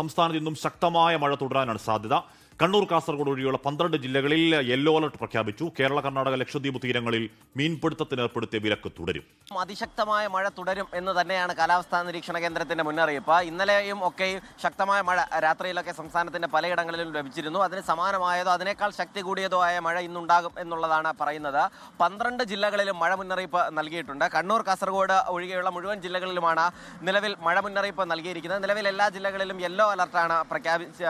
സംസ്ഥാനത്ത് ഇന്നും ശക്തമായ മഴ തുടരാനാണ് സാധ്യത. കണ്ണൂർ കാസർഗോഡ് ഒഴികെയുള്ള പന്ത്രണ്ട് ജില്ലകളിൽ യെല്ലോ അലർട്ട് പ്രഖ്യാപിച്ചു. കേരള കർണാടക ലക്ഷദ്വീപ് തീരങ്ങളിൽ മീൻപിടുത്തത്തിന് ഏർപ്പെടുത്തിയ വിലക്ക് തുടരും. അതിശക്തമായ മഴ തുടരും എന്ന് തന്നെയാണ് കാലാവസ്ഥാ നിരീക്ഷണ കേന്ദ്രത്തിന്റെ മുന്നറിയിപ്പ്. ഇന്നലെയും ഒക്കെ ശക്തമായ മഴ രാത്രിയിലൊക്കെ സംസ്ഥാനത്തിന്റെ പലയിടങ്ങളിലും ലഭിച്ചിരുന്നു. അതിന് സമാനമായതോ അതിനേക്കാൾ ശക്തി കൂടിയതോ ആയ മഴ ഇന്നുണ്ടാകും എന്നുള്ളതാണ് പറയുന്നത്. പന്ത്രണ്ട് ജില്ലകളിലും മഴ മുന്നറിയിപ്പ് നൽകിയിട്ടുണ്ട്. കണ്ണൂർ കാസർഗോഡ് ഒഴികെയുള്ള മുഴുവൻ ജില്ലകളിലുമാണ് നിലവിൽ മഴ മുന്നറിയിപ്പ് നൽകിയിരിക്കുന്നത്. നിലവിൽ എല്ലാ ജില്ലകളിലും യെല്ലോ അലർട്ടാണ് പ്രഖ്യാപിച്ച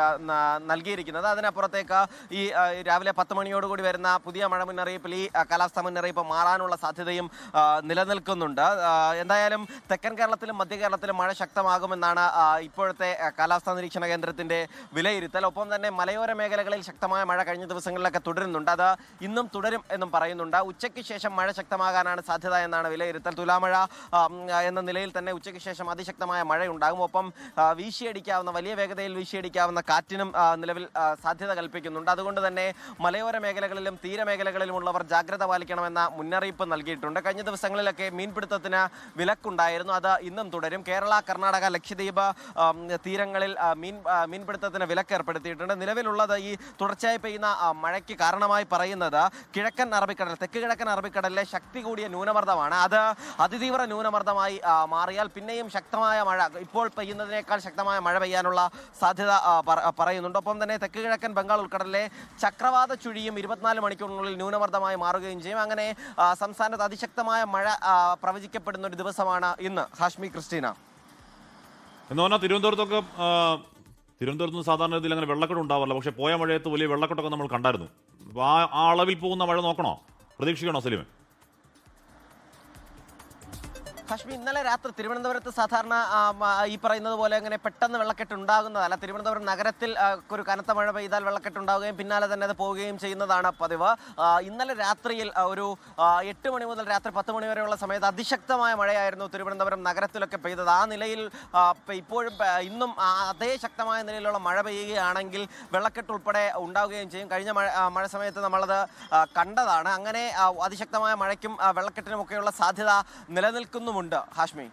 നൽകിയിരിക്കുന്നത്. അതിനപ്പുറത്തേക്ക് ഈ രാവിലെ പത്ത് മണിയോടുകൂടി വരുന്ന പുതിയ മഴ മുന്നറിയിപ്പിൽ ഈ കാലാവസ്ഥാ മുന്നറിയിപ്പ് മാറാനുള്ള സാധ്യതയും ആ, നിലനിൽക്കുന്നുണ്ട് ആ, എന്തായാലും തെക്കൻ കേരളത്തിലും മധ്യ കേരളത്തിലും മഴ ശക്തമാകുമെന്നാണ് ഇപ്പോഴത്തെ കാലാവസ്ഥാ നിരീക്ഷണ കേന്ദ്രത്തിന്റെ വിലയിരുത്തൽ. ഒപ്പം തന്നെ മലയോര മേഖലകളിൽ ശക്തമായ മഴ കഴിഞ്ഞ ദിവസങ്ങളിലൊക്കെ തുടരുന്നുണ്ട്. അത് ഇന്നും തുടരും എന്നും പറയുന്നുണ്ട്. ഉച്ചയ്ക്ക് ശേഷം മഴ ശക്തമാകാനാണ് സാധ്യത എന്നാണ് വിലയിരുത്തൽ. തുലാമഴ എന്ന നിലയിൽ തന്നെ ഉച്ചയ്ക്ക് ശേഷം അതിശക്തമായ മഴയുണ്ടാകും. ഒപ്പം വീശിയടിക്കാവുന്ന വലിയ വേഗതയിൽ വീശിയടിക്കാവുന്ന കാറ്റിനും നിലവിൽ സാധ്യത കൽപ്പിക്കുന്നുണ്ട്. അതുകൊണ്ട് തന്നെ മലയോര മേഖലകളിലും തീരമേഖലകളിലുമുള്ളവർ ജാഗ്രത പാലിക്കണമെന്ന മുന്നറിയിപ്പ് നൽകിയിട്ടുണ്ട്. കഴിഞ്ഞ ദിവസങ്ങളിലൊക്കെ മീൻപിടുത്തത്തിന് വിലക്കുണ്ടായിരുന്നു. അത് ഇന്നും തുടരും. കേരള കർണാടക ലക്ഷദ്വീപ് തീരങ്ങളിൽ മീൻ മീൻപിടുത്തത്തിന് വിലക്ക് ഏർപ്പെടുത്തിയിട്ടുണ്ട്. നിലവിലുള്ളത് ഈ തുടർച്ചയായി പെയ്യുന്ന മഴയ്ക്ക് കാരണമായി പറയുന്നത് കിഴക്കൻ അറബിക്കടൽ തെക്ക് കിഴക്കൻ അറബിക്കടലിലെ ശക്തി കൂടിയ ന്യൂനമർദ്ദമാണ്. അത് അതിതീവ്ര ന്യൂനമർദ്ദമായി മാറിയാൽ പിന്നെയും ശക്തമായ മഴ ഇപ്പോൾ പെയ്യുന്നതിനേക്കാൾ ശക്തമായ മഴ പെയ്യാനുള്ള സാധ്യത പറയുന്നുണ്ട്. ഒപ്പം തന്നെ തെക്ക് കിഴക്കൻ ബംഗാൾ ഉൾക്കടലിലെ ചക്രവാത ചുഴിയും ഇരുപത്തിനാല് മണിക്കൂറിനുള്ളിൽ ന്യൂനമർദ്ദമായി മാറുകയും ചെയ്യും. അങ്ങനെ സംസ്ഥാനത്ത് അതിശക്തമായ മഴ പ്രവചിക്കപ്പെടുന്ന ഒരു ദിവസമാണ് ഇന്ന്. ഹാഷ്മി ക്രിസ്റ്റീന. എന്ന് പറഞ്ഞാൽ തിരുവനന്തപുരത്തൊക്കെ തിരുവനന്തപുരത്ത് സാധാരണ രീതിയിൽ അങ്ങനെ വെള്ളക്കെട്ട് ഉണ്ടാവാറില്ല. പക്ഷേ പോയ മഴയത്ത് വലിയ വെള്ളക്കെട്ടൊക്കെ നമ്മൾ കണ്ടായിരുന്നു. അപ്പോൾ ആ ആ അളവിൽ പോകുന്ന മഴ നോക്കണോ? പ്രതീക്ഷിക്കണോ സലീമേ? ഹാഷ്മി ഇന്നലെ രാത്രി തിരുവനന്തപുരത്ത് സാധാരണ ഈ പറയുന്നത് പോലെ അങ്ങനെ പെട്ടെന്ന് വെള്ളക്കെട്ട് ഉണ്ടാകുന്നതല്ല തിരുവനന്തപുരം നഗരത്തിൽ ഒരു കനത്ത മഴ പെയ്താൽ വെള്ളക്കെട്ട് ഉണ്ടാവുകയും പിന്നാലെ തന്നെ അത് പോവുകയും ചെയ്യുന്നതാണ് പതിവ്. ഇന്നലെ രാത്രിയിൽ ഒരു എട്ട് മണി മുതൽ രാത്രി പത്ത് മണി വരെയുള്ള സമയത്ത് അതിശക്തമായ മഴയായിരുന്നു തിരുവനന്തപുരം നഗരത്തിലൊക്കെ പെയ്തത്. ആ നിലയിൽ ഇപ്പോഴും ഇന്നും അതേ ശക്തമായ നിലയിലുള്ള മഴ പെയ്യുകയാണെങ്കിൽ വെള്ളക്കെട്ട് ഉൾപ്പെടെ ഉണ്ടാവുകയും ചെയ്യും. കഴിഞ്ഞ മഴ മഴ സമയത്ത് നമ്മളത് കണ്ടതാണ്. അങ്ങനെ അതിശക്തമായ മഴയ്ക്കും വെള്ളക്കെട്ടിനുമൊക്കെയുള്ള സാധ്യത നിലനിൽക്കുന്നുമുണ്ട്. ഹാഷ്മി